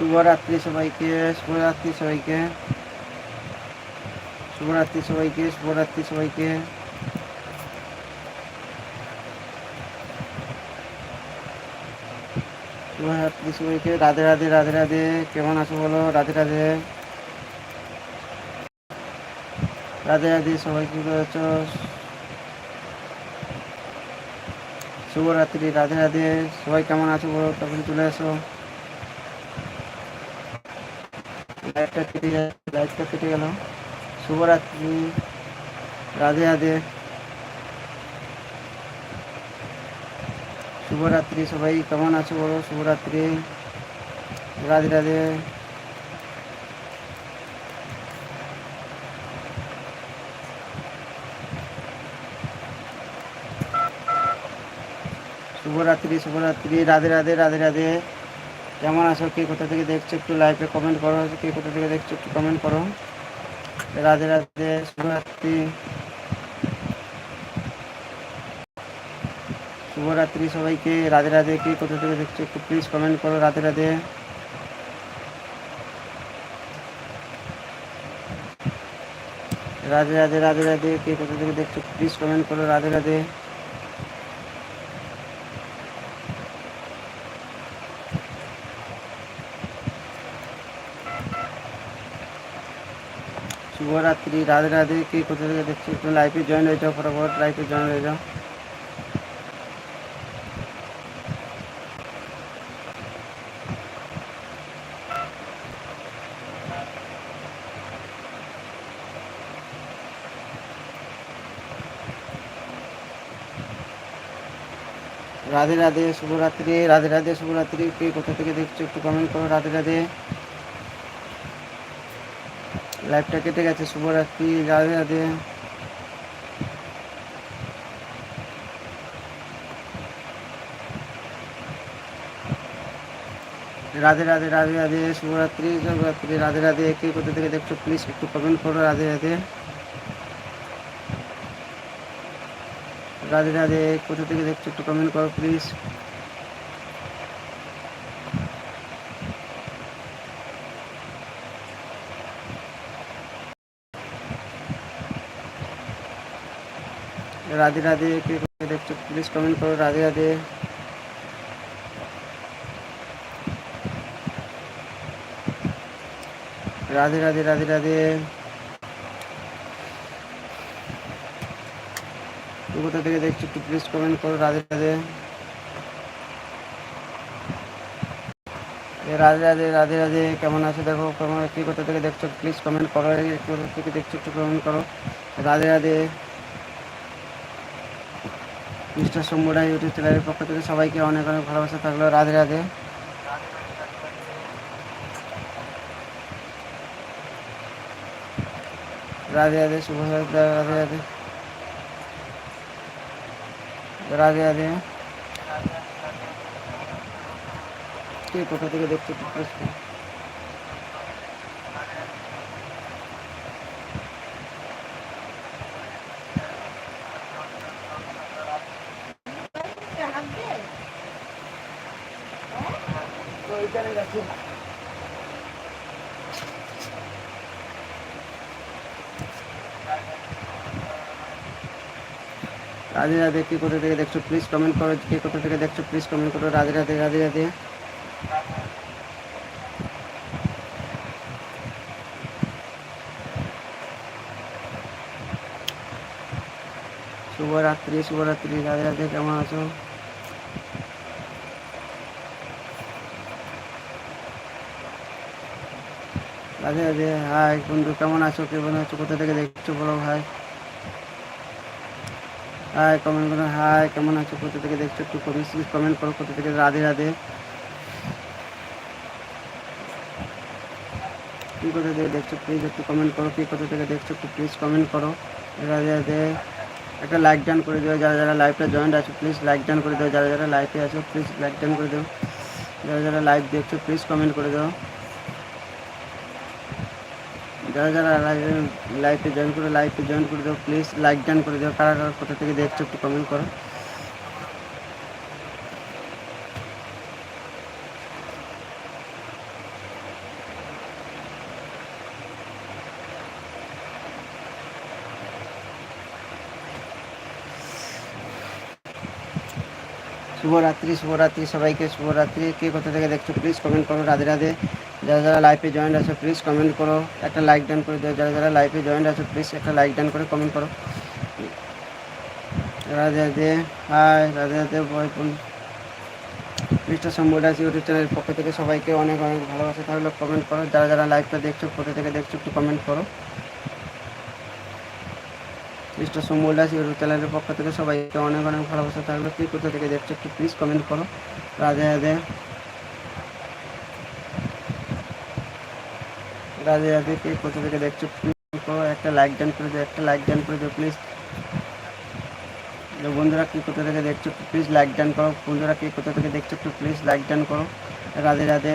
শুভরাত্রি সবাইকে শুভরাত্রি সবাইকে। শুভরাত্রি সবাইকে শুভরাত্রি সবাইকে। শুভরাত্রি সবাইকে। রাধে রাধে রাধে রাধে। কেমন আছো বলো? রাধে রাধে। রাধে রাধে সবাই, কি করেছ শুভরাত্রি, রাধে রাধে। সবাই কেমন আছো বলো? তখন চলে আসো লাইটটা কেটে যাচ্ছে লাইটটা কেটে গেল। শুভরাত্রি, রাধে রাধে। শুভরাত্রি সবাই, কেমন আছো বলো? শুভরাত্রি। রাধে রাধে। শুভরাত্রি শুভরাত্রি। রাধে রাধে রাধে রাধে। কেমন আছো কে কোথা থেকে দেখছ একটু লাইভে কমেন্ট করো কে কোথা থেকে দেখছ একটু কমেন্ট করো। রাধে রাধে, শুভরাত্রি। শুভরাত্রি সবাইকে। রাধে রাধে, কে কোথা থেকে দেখছ একটু প্লিজ কমেন্ট করো, রাধে রাধে। রাধে রাধে রাধে রাধে, কে কোথা থেকে দেখছ প্লিজ কমেন্ট করো, রাধে রাধে। শুভরাত্রি রাধে রাধে, কে কোথা থেকে দেখছি একটু লাইফে জয়েন হয়ে যাও, ফটাফট লাইভে জয়েন হয়ে যাও। রাধে রাধে, শুভরাত্রি, রাধে রাধে, শুভরাত্রি, কে কোথা থেকে দেখছ একটু কমেন্ট করো, রাধে রাধে। লাইভটা কেটে গেছে, শুভরাত্রি, রাধে রাধে। রাধে রাধে রাধে রাধে, শুভরাত্রি শুভরাত্রি, রাধে রাধে। কে কোথা থেকে দেখছ প্লিজ একটু কমেন্ট করো, রাধে রাধে। রাধে রাধে, কোথা থেকে দেখছ, একটু কমেন্ট করো প্লিজ রাধে রাধে কে কোথায় দেখছ প্লিজ কমেন্ট করো রাধে রাধে রাধে রাধে রাধে রাধে কে কোথা থেকে দেখছ একটু প্লিজ কমেন্ট করো রাধে রাধে এ রাধে রাধে রাধে রাধে কেমন আছো দেখো কেমন কে কোথা থেকে দেখছ প্লিজ কমেন্ট করো কে কোথা থেকে দেখছ একটু কমেন্ট করো রাধে রাধে মিস্টার শম্ভুরা ইউটিউব চ্যানেলের পক্ষ থেকে সবাইকে অনেক অনেক ভালোবাসা থাকল রাধে রাধে। রাধে রাধে শুভ সন্ধ্যা, রাধে রাধে। রাধে রাধে। কে কোথা থেকে দেখছ? রাধে রাধে কে কোথা থেকে দেখছ প্লিজ কমেন্ট করো কে কোথা থেকে দেখছ প্লিজ কমেন্ট করো রাধে রাধে রাধে রাধে শুভরাত্রি শুভরাত্রি রাধে রাধে কেমন আছো রাধে রাধে হাই বন্ধু কেমন আছো কে মনে আছো কোথা থেকে দেখছ বলো ভাই হাই কমেন্ট করো হাই কেমন আছো, কোথা থেকে দেখছ একটু কমেন্ট কমেন্ট করো কোথা থেকে, রাধে রাধে। কি কোথা থেকে দেখছ প্লিজ একটু কমেন্ট করো, কি কোথা থেকে দেখছ একটু প্লিজ কমেন্ট করো। রাধে রাধে। একটা লাইক ডান করে দিও, যারা যারা লাইভটা জয়েন্ট আছো প্লিজ লাইক ডান করে দিও, যারা যারা লাইভে আছো প্লিজ লাইক ডান করে দিও। যারা যারা লাইভ দেখছ প্লিজ কমেন্ট করে দাও। যারা যারা লাইভে জয়েন করে লাইভে জয়েন করে দাও প্লিজ লাইক ডান করে দাও। কারা কারা কোথা থেকে দেখছ একটু কমেন্ট করো। শুভরাত্রি শুভরাত্রি সবাইকে, শুভরাত্রি। কে কোথা থেকে দেখছ প্লিজ কমেন্ট করো। রাধে রাধে। যারা যারা লাইভে জয়েন্ট আছো প্লিজ কমেন্ট করো। একটা লাইক ডান করে দাও। যারা যারা লাইভে জয়েন্ট আছো প্লিজ একটা লাইক ডান করে কমেন্ট করো। Radhe Radhe hi Radhe Radhe boy mister Shambhudas YouTube চ্যানেলের পক্ষ থেকে সবাইকে অনেক অনেক ভালোবাসা। তাহলে কমেন্ট করো। যারা যারা লাইভটা দেখছ, কোথা থেকে দেখছ, একটু কমেন্ট করো। মিস্টার সম্বুল দাস ইউটিউব চ্যানেলের পক্ষ থেকে সবাইকে অনেক অনেক ভালোবাসা। থাকল তুই কোথা থেকে দেখছ, একটু প্লিজ কমেন্ট করো। রাধে রাধে। রাধে রাধে কে কোথা থেকে দেখছ একটা লাইক ডান করে দিও, একটা লাইক ডান করে দিও প্লিজ বন্ধুরা, কি কোথা থেকে দেখছ প্লিজ লাইক ডান করো। বন্ধুরা, কি কোথা থেকে দেখছ, একটু প্লিজ লাইক ডান করো। রাধে রাধে।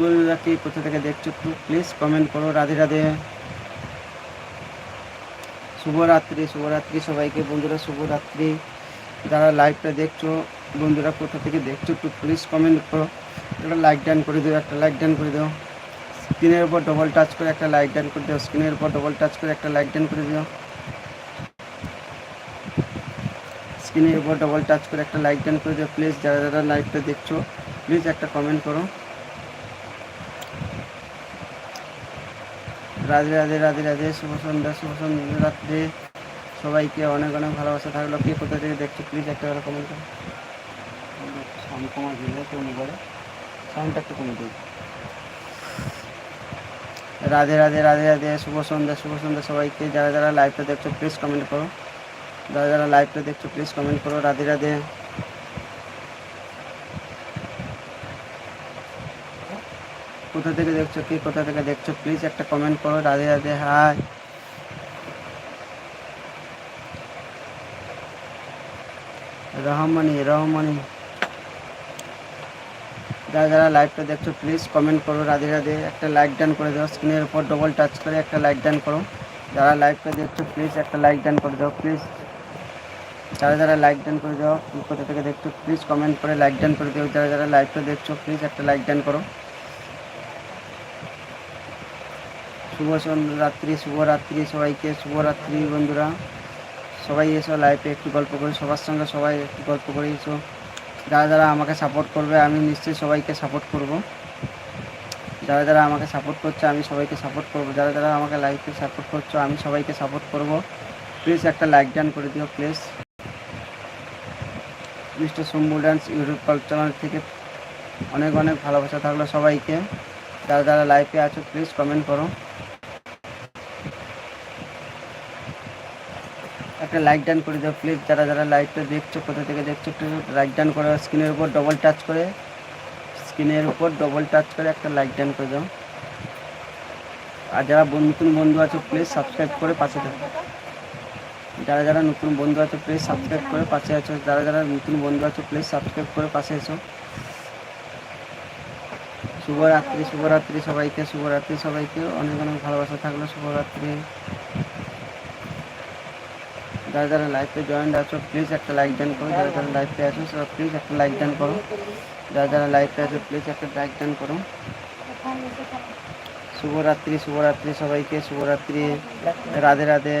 বন্ধুরা, কি কোথা থেকে দেখছ, একটু প্লিজ কমেন্ট করো, রাধে রাধে। শুভরাত্রি শুভরাত্রি সবাইকে। বন্ধুরা, শুভরাত্রি। যারা লাইভটা দেখছ, বন্ধুরা, কোথা থেকে দেখছ, একটু প্লিজ কমেন্ট করো। একটা লাইক ডান করে দিও, একটা লাইক ডান করে দিও। স্ক্রিনের উপর ডবল টাচ করে একটা লাইক ডান করে দিও, স্ক্রিনের উপর ডবল টাচ করে একটা লাইক ডান করে দিও। স্ক্রিনের উপর ডবল টাচ করে একটা লাইক ডান করে দিও। প্লিজ যারা যারা লাইভটা দেখছ প্লিজ একটা কমেন্ট করো। রাধে রাধে রাধে রাধে, শুভ সন্ধ্যা শুভ সন্ধ্যা রাত্রে। সবাইকে অনেক অনেক ভালোবাসা থাকল। কে কোথা থেকে দেখছ প্লিজ একটা করে কমেন্ট করো। সাউন্ড কমা দিলে তো মোবাইলে সাউন্ডটা একটু কমে দিই রাধে রাধে রাধে রাধে, শুভ সন্ধ্যা শুভ সন্ধ্যা সবাইকে। যারা যারা লাইভটা দেখছ প্লিজ কমেন্ট করো। যারা যারা লাইভটা দেখছ প্লিজ কমেন্ট করো। রাধে রাধে। কোথা থেকে দেখছ, কে কোথা থেকে দেখছ প্লিজ একটা কমেন্ট করো। রাধে রাধে হাই রহমানি রহমানি। যারা যারা লাইভটা দেখছ প্লিজ কমেন্ট করো, রাধে রাধে। একটা লাইক ডান করে দাও স্ক্রিনের উপর ডবল টাচ করে একটা লাইক ডান করো। যারা লাইভটা দেখছ প্লিজ একটা লাইক ডান করে দাও প্লিজ যারা যারা লাইক ডান করে দাও কোথা থেকে দেখছ প্লিজ কমেন্ট করে লাইক ডান করে দাও। যারা যারা লাইভটা দেখছ প্লিজ একটা লাইক ডান করো। শুভ রাত্রি শুভরাত্রি সবাইকে, শুভরাত্রি বন্ধুরা। সবাই এসো লাইফে একটু গল্প করি, সবার সঙ্গে সবাই একটু গল্প করে এসো। যারা যারা আমাকে সাপোর্ট করবে, আমি নিশ্চয়ই সবাইকে সাপোর্ট করব। যারা যারা আমাকে সাপোর্ট করছে, আমি সবাইকে সাপোর্ট করব। যারা যারা আমাকে লাইফে সাপোর্ট করছ, আমি সবাইকে সাপোর্ট করব। প্লিজ একটা লাইক ডান করে দিও please mister Shambhu dance YouTube channel থেকে অনেক অনেক ভালোবাসা থাকল সবাইকে। যারা যারা লাইফে আছো প্লিজ কমেন্ট করো। একটা লাইক ডান করে দাও প্লিজ যারা যারা লাইভটা দেখছ, কোথা থেকে দেখছ, একটু লাইক ডান করে স্ক্রিনের উপর ডবল টাচ করে স্ক্রিনের উপর ডবল টাচ করে একটা লাইক ডান করে দাও। আর যারা নতুন বন্ধু আছো প্লিজ সাবস্ক্রাইব করে পাশে থাকো। যারা যারা নতুন বন্ধু আছো প্লিজ সাবস্ক্রাইব করে পাশে আছো। যারা যারা নতুন বন্ধু আছো প্লিজ সাবস্ক্রাইব করে পাশে এসো শুভরাত্রি শুভরাত্রি সবাইকে শুভরাত্রি সবাইকে। অনেক অনেক ভালোবাসা থাকল, শুভরাত্রি। যারা যারা লাইভে জয়েন্ট আছো প্লিজ একটা লাইক ডান করো। যারা যারা লাইভে আছো, সবাই প্লিজ একটা লাইক ডান করো। যারা যারা লাইভে আছো প্লিজ একটা লাইক ডান করো। শুভরাত্রি শুভরাত্রি সবাইকে, শুভরাত্রি। রাধে রাধে।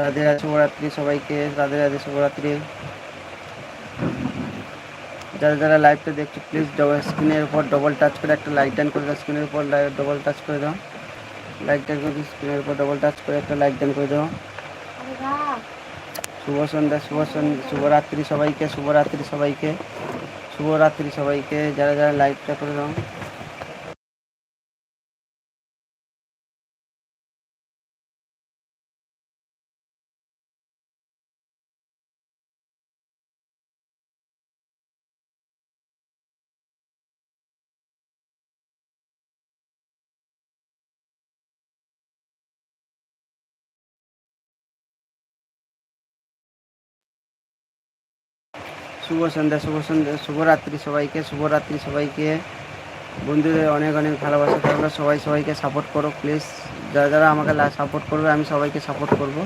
রাধে রাধে, শুভরাত্রি সবাইকে। রাধে রাধে, শুভরাত্রি। যারা যারা লাইভটা দেখছ প্লিজ ডবল স্ক্রিনের উপর ডবল টাচ করে একটা লাইক ডান করে দাও স্ক্রিনের উপর ডবল টাচ করে দাও। লাইক ডান করে স্ক্রিনের উপর ডবল টাচ করে একটা লাইক ডান করে দাও। শুভ সন্ধ্যা শুভ সন্ধ্যা শুভরাত্রি সবাইকে শুভরাত্রি সবাইকে শুভরাত্রি সবাইকে, যারা যারা লাইভটা করে দাও। শুভ সন্ধ্যা শুভ সন্ধ্যা, শুভরাত্রি সবাইকে শুভরাত্রি সবাইকে। বন্ধুদের অনেক অনেক ভালোবাসা থাকল সবাই সবাইকে সাপোর্ট করো প্লিজ যারা যারা আমাকে সাপোর্ট করবে, আমি সবাইকে সাপোর্ট করব।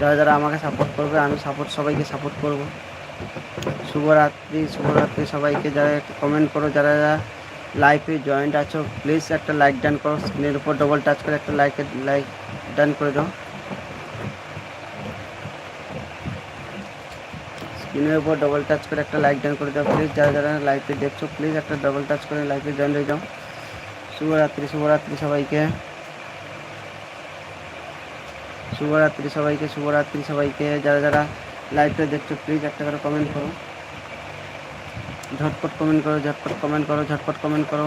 যারা যারা আমাকে সাপোর্ট করবে, আমি সাপোর্ট সবাইকে সাপোর্ট করব। শুভরাত্রি শুভরাত্রি সবাইকে। যারা কমেন্ট করো, যারা যারা লাইফে জয়েন্ট আছো প্লিজ একটা লাইক ডান করো স্ক্রিনের উপর ডবল টাচ করে একটা লাইক লাইক ডান করে দাও। স্ক্রিনের উপর ডবল টাচ করে একটা লাইক ডান করে দাও প্লিজ যারা যারা লাইভে দেখছ প্লিজ একটা ডবল টাচ করে লাইভে জয়েন হয়ে যাও। শুভরাত্রি শুভরাত্রি সবাইকে। শুভরাত্রি সবাইকে শুভরাত্রি সবাইকে। যারা যারা লাইভটা দেখছ প্লিজ একটা করে কমেন্ট করো। ঝটপট কমেন্ট করো, ঝটপট কমেন্ট করো, ঝটপট কমেন্ট করো।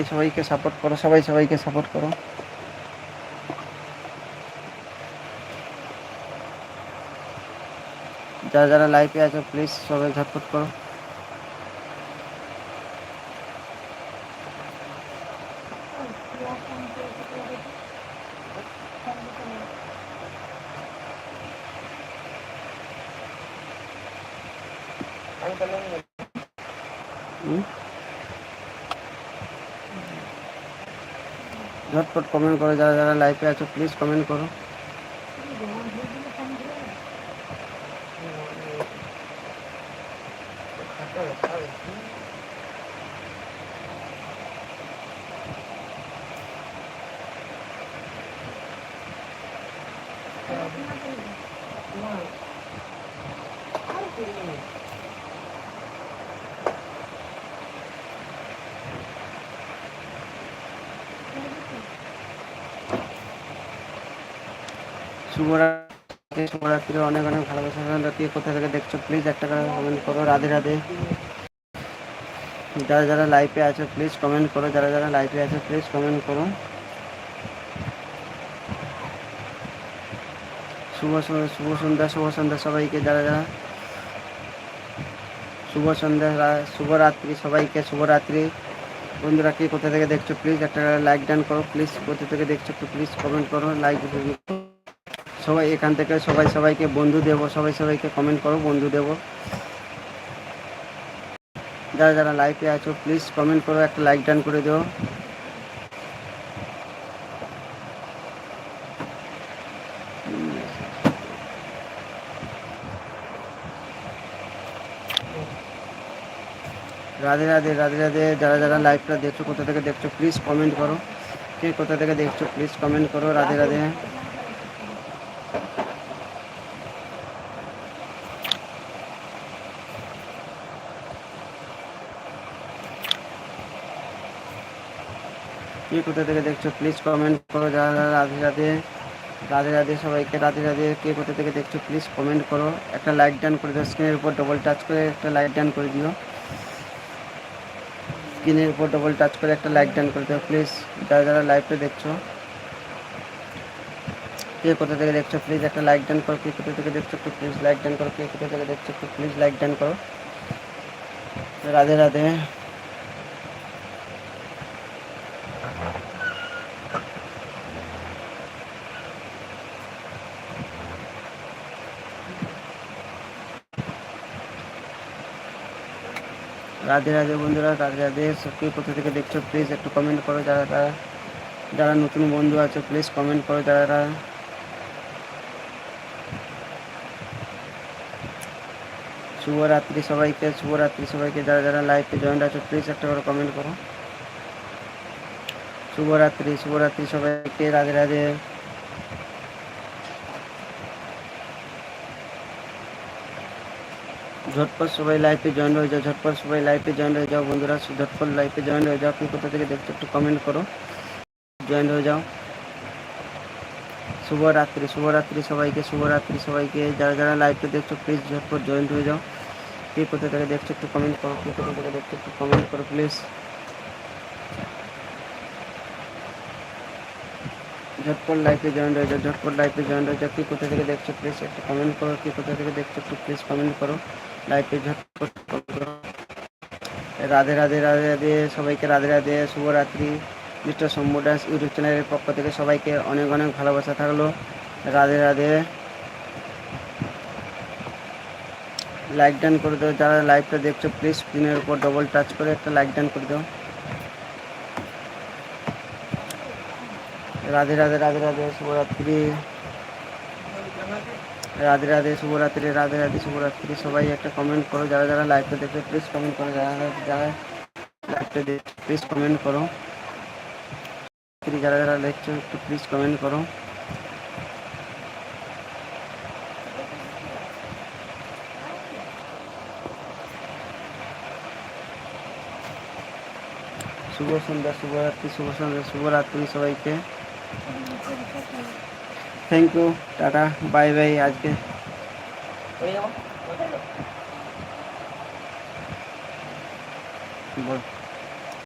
সবাই সবাইকে সাপোর্ট করো, সবাই সবাইকে সাপোর্ট করো। যারা যারা লাইফে আছো প্লিজ সবাই সাপোর্ট করো। কমেন্ট করো যারা যারা লাইভে আছো প্লিজ কমেন্ট করো। শুভরাত্রি শুভরাত্রি অনেক অনেক ভালোবাসা রাত্রি কোথা থেকে দেখছ? প্লিজ একটা করে কমেন্ট করো। রাধে রাধে। যারা যারা লাইভে আছো প্লিজ কমেন্ট করো। যারা যারা লাইভে আছো প্লিজ কমেন্ট করো। শুভ শুভ সন্ধ্যা শুভ সন্ধ্যা সবাইকে। যারা যারা শুভ সন্ধ্যা শুভরাত্রি সবাইকে, শুভরাত্রি। বন্ধুরা, কে কোথা থেকে দেখছ প্লিজ একটা লাইক ডান করো। প্লিজ কোথা থেকে দেখছ, একটু প্লিজ কমেন্ট করো। লাইক সবাই এখান থেকে সবাই সবাইকে বন্ধু দেবো, সবাই সবাইকে কমেন্ট করো, বন্ধু দেবো। যারা যারা লাইভে আছো প্লিজ কমেন্ট করো, একটা লাইক ডান করে দিও। রাধে রাধে রাধে রাধে, যারা যারা লাইভটা দেখছ, কোথা থেকে দেখছ প্লিজ কমেন্ট করো। কে কোথা থেকে দেখছ প্লিজ কমেন্ট করো, রাধে রাধে। কোথা থেকে দেখছ প্লিজ কমেন্ট করো, যারা রাধে রাধে রাধে রাধে সবাইকে, রাধে রাধে কে কোথা থেকে দেখছ প্লিজ কমেন্ট করো। একটা লাইক ডান করে দিও স্ক্রিনের উপর ডবল টাচ করে একটা লাইক ডান করে দিও। স্ক্রিনের উপর ডবল টাচ করে একটা লাইক ডান করে দিও প্লিজ যারা যারা লাইভটা দেখছ কে কোথা থেকে দেখছ প্লিজ একটা লাইক ডান করো, কে কোথা থেকে দেখছ একটু প্লিজ লাইক ডান করো, কে কোথা থেকে দেখছ একটু প্লিজ লাইক ডান করো। রাধে রাধে। রাধে রাধে বন্ধুরা, রাধে রাধে। সবকে কোথা থেকে দেখছ প্লিজ একটু কমেন্ট করো যারা যারা নতুন বন্ধু আছে প্লিজ কমেন্ট করো যারা। শুভরাত্রি সবাইকে শুভরাত্রি সবাইকে যারা যারা লাইভে জয়েন্ট আছো প্লিজ একটা করে কমেন্ট করো। শুভরাত্রি শুভরাত্রি সবাইকে, রাধে রাধে। ঝটপট সবাই লাইভে জয়েন হয়ে যাও, ঝটপট সবাই লাইভে জয়েন হয়ে যাও, বন্ধুরা, ঝটপট লাইভে জয়েন হয়ে যাও। আপনি কোথা থেকে দেখছ, একটু কমেন্ট করো। জয়েন হয়ে যাও। শুভরাত্রি শুভরাত্রি সবাইকে শুভরাত্রি সবাইকে। যারা যারা লাইভে দেখছ প্লিজ ঝটপট জয়েন হয়ে যাও। কে কোথা থেকে দেখছ, একটু কমেন্ট করো কে কোথা থেকে দেখছ, একটু কমেন্ট করো প্লিজ ঝটপট লাইভে জয়েন হয়ে যাও ঝটপট লাইভে জয়েন হয়ে যাও কে কোথা থেকে দেখছ প্লিজ একটু কমেন্ট করো, কে কোথা থেকে দেখছ, একটু প্লিজ কমেন্ট করো। লাইভে ঝটপট। রাধে রাধে রাধে রাধে, সবাইকে রাধে রাধে, শুভরাত্রি। মিস্টার শম্ভু ডান্স ইউটিউব চ্যানেলের পক্ষ থেকে সবাইকে অনেক অনেক ভালোবাসা থাকল। রাধে রাধে। লাইক ডান করে দাও। যারা লাইভটা দেখছ প্লিজ স্ক্রিনের উপর ডবল টাচ করে একটা লাইক ডান করে দাও। রাধে রাধে রাধে রাধে, শুভরাত্রি। রাধে রাধে, শুভরাত্রি, রাধে রাধে, শুভরাত্রি। সবাই একটা কমেন্ট করো। যারা যারা লাইভটা দেখছ প্লিজ কমেন্ট করো। যারা যারা লাইভটা দেখছ প্লিজ কমেন্ট করো। যারা যারা দেখছ, একটু প্লিজ কমেন্ট করো। शुभ सन्दा शुभरत शुभ सन्दा शुभरत्रि सबा के। Thank you tata bye bye आज के। बोल।